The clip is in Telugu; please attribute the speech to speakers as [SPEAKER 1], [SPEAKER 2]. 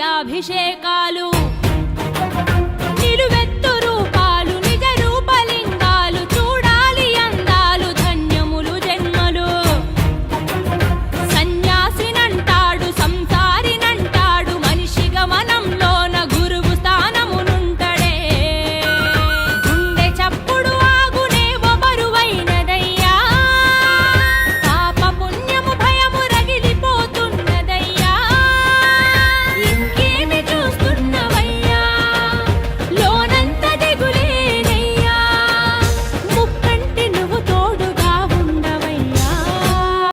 [SPEAKER 1] నిత్యాభిషేకాలు